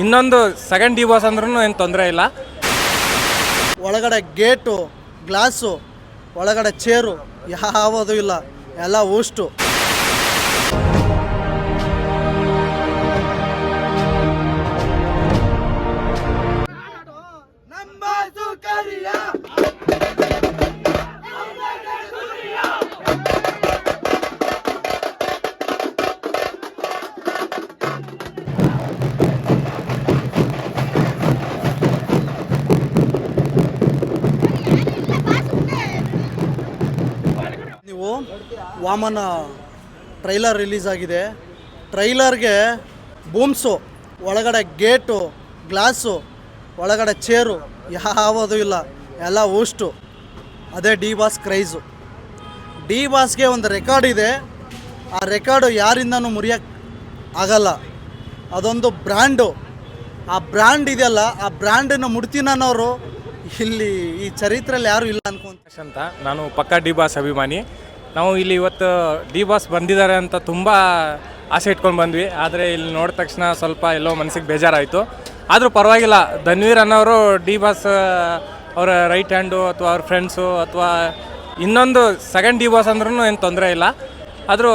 ಇನ್ನೊಂದು second D boss ಅಂದ್ರೂ ಏನು ತೊಂದರೆ ಇಲ್ಲ. ಒಳಗಡೆ ಗೇಟು ಗ್ಲಾಸು ಒಳಗಡೆ ಚೇರು ಯಾವುದೂ ಇಲ್ಲ. ಎಲ್ಲ ಊಷ್ಟು. ನೀವು ವಾಮನ ಟ್ರೈಲರ್ ರಿಲೀಸ್ ಆಗಿದೆ. ಟ್ರೈಲರ್ಗೆ ಬೂಮ್ಸು, ಒಳಗಡೆ ಗೇಟು, ಗ್ಲಾಸು, ಒಳಗಡೆ ಚೇರು, ಯಾವುದೂ ಇಲ್ಲ. ಎಲ್ಲ ಊಷ್ಟು. ಅದೇ ಡಿ ಬಾಸ್ ಕ್ರೈಸು. ಡಿ ಬಾಸ್ಗೆ ಒಂದು ರೆಕಾರ್ಡ್ ಇದೆ. ಆ ರೆಕಾರ್ಡು ಯಾರಿಂದನೂ ಮುರಿಯೋಕ್ಕೆ ಆಗಲ್ಲ. ಅದೊಂದು ಬ್ರ್ಯಾಂಡು. ಆ ಬ್ರ್ಯಾಂಡ್ ಇದೆಯಲ್ಲ, ಆ ಬ್ರ್ಯಾಂಡನ್ನು ಮುಡ್ತೀನನ್ನೋರು ಇಲ್ಲಿ ಈ ಚರಿತ್ರೆಯಲ್ಲಿ ಯಾರೂ ಇಲ್ಲ ಅನ್ಕೊಂತ ನಾನು ಪಕ್ಕಾ ಡಿ ಬಾಸ್ ಅಭಿಮಾನಿ. ನಾವು ಇಲ್ಲಿ ಇವತ್ತು ಡಿ ಬಾಸ್ ಬಂದಿದ್ದಾರೆ ಅಂತ ತುಂಬ ಆಸೆ ಇಟ್ಕೊಂಡು ಬಂದ್ವಿ. ಆದರೆ ಇಲ್ಲಿ ನೋಡಿದ ತಕ್ಷಣ ಸ್ವಲ್ಪ ಎಲ್ಲೋ ಮನಸ್ಸಿಗೆ ಬೇಜಾರಾಯಿತು. ಆದರೂ ಪರವಾಗಿಲ್ಲ, ಧನ್ವೀರ್ ಅನ್ನೋರು ಡಿ ಬಾಸ್ ಅವರ ರೈಟ್ ಹ್ಯಾಂಡು ಅಥವಾ ಅವ್ರ ಫ್ರೆಂಡ್ಸು ಅಥವಾ ಇನ್ನೊಂದು ಸೆಕೆಂಡ್ ಡಿ ಬಾಸ್ ಅಂದ್ರೂ ಏನು ತೊಂದರೆ ಇಲ್ಲ. ಆದರೂ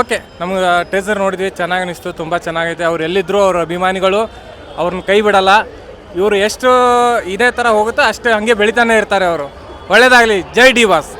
ಓಕೆ ನಮ್ಗೆ ಟೇಸರ್ ನೋಡಿದ್ವಿ, ಚೆನ್ನಾಗಿ ಅನಿಸ್ತು, ತುಂಬ ಚೆನ್ನಾಗೈತೆ. ಅವ್ರು ಎಲ್ಲಿದ್ದರೂ ಅವ್ರ ಅಭಿಮಾನಿಗಳು ಅವ್ರನ್ನ ಕೈ ಬಿಡಲ್ಲ. ಇವರು ಎಷ್ಟು ಇದೇ ಥರ ಹೋಗುತ್ತೋ ಅಷ್ಟೇ ಹಾಗೆ ಬೆಳಿತಾನೆ ಇರ್ತಾರೆ ಅವರು. ಒಳ್ಳೆಯದಾಗಲಿ ಜೈ ಡಿ ಬಾಸ್